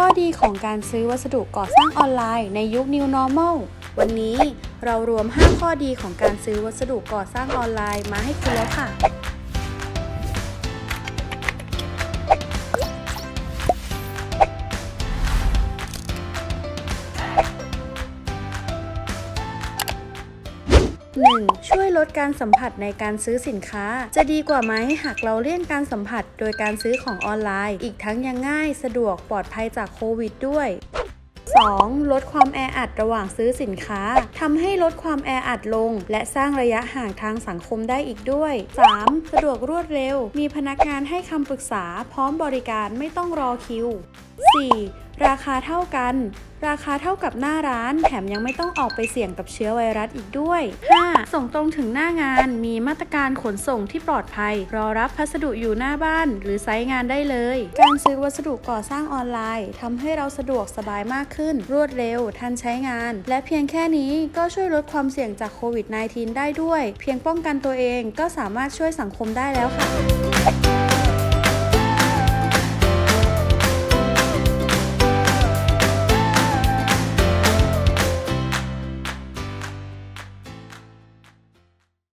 ข้อดีของการซื้อวัสดุก่อสร้างออนไลน์ในยุค New Normal วันนี้เรารวม 5 ข้อดีของการซื้อวัสดุก่อสร้างออนไลน์มาให้คุณแล้วค่ะ 1. ช่วยลดการสัมผัสในการซื้อสินค้า จะดีกว่าไหมหากเราเลี่ยงการสัมผัสโดยการซื้อของออนไลน์ อีกทั้งยังง่ายสะดวกปลอดภัยจากโควิดด้วย 2. ลดความแออัดระหว่างซื้อสินค้าทำให้ลดความแออัดลง และสร้างระยะห่างทางสังคมได้อีกด้วย 3. สะดวกรวดเร็ว มีพนักงานให้คำปรึกษา พร้อมบริการไม่ต้องรอคิว 4. ราคาเท่ากัน ราคาเท่ากับหน้าร้าน แถมยังไม่ต้องออกไปเสี่ยงกับเชื้อไวรัสอีกด้วย 5. ส่งตรงถึงหน้างาน มีมาตรการขนส่งที่ปลอดภัย รอรับพัสดุอยู่หน้าบ้าน หรือไซต์งานได้เลย การซื้อวัสดุก่อสร้างออนไลน์ทำให้เราสะดวกสบายมากขึ้น รวดเร็ว ทันใช้งาน และเพียงแค่นี้ก็ช่วยลดความเสี่ยงจากโควิด -19 ได้ด้วย เพียงป้องกันตัวเองก็สามารถช่วยสังคมได้แล้วค่ะ